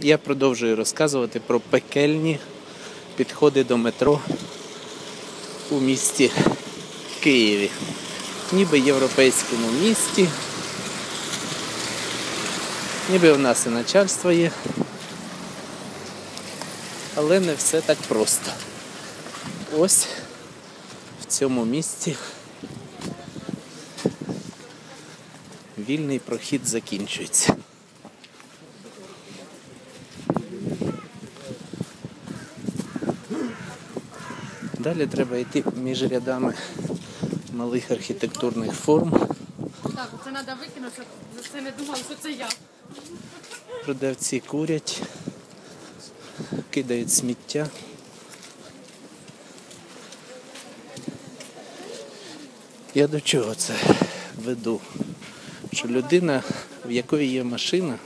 Я продовжую розказувати про пекельні підходи до метро у місті Києві. Ніби європейському місті. Ніби в нас і начальство є. Але не все так просто. Ось в цьому місці вільний прохід закінчується. Далі треба йти між рядами малих архітектурних форм. Так, це треба викинути, щоб це не думали, що це я. Продавці курять, кидають сміття. Я до чого це веду? Що людина, в якої є машина,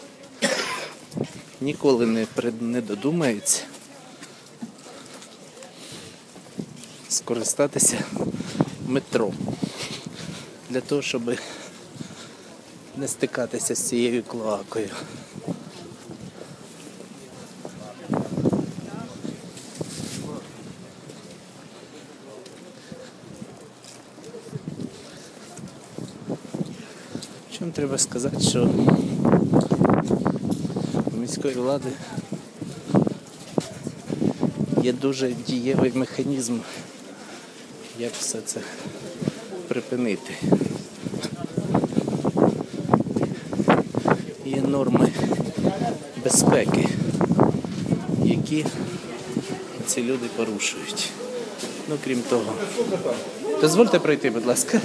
ніколи не, не додумається скористатися метро для того, щоб не стикатися з цією клоакою. Чому треба сказати, що у міської влади є дуже дієвий механізм, як все це припинити. Є норми безпеки, які ці люди порушують. Ну, крім того. Дозвольте пройти, будь ласка.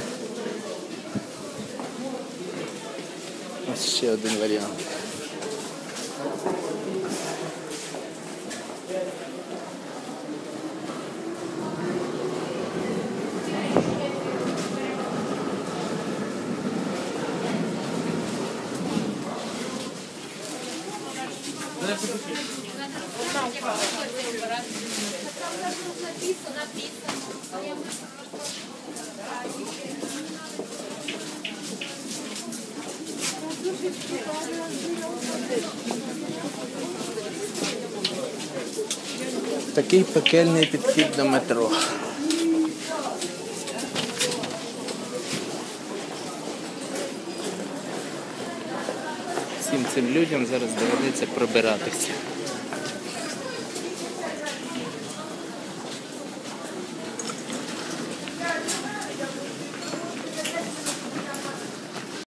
Ось ще один варіант. Такий пекельний підхід до метро. Всім цим людям зараз доведеться пробиратися.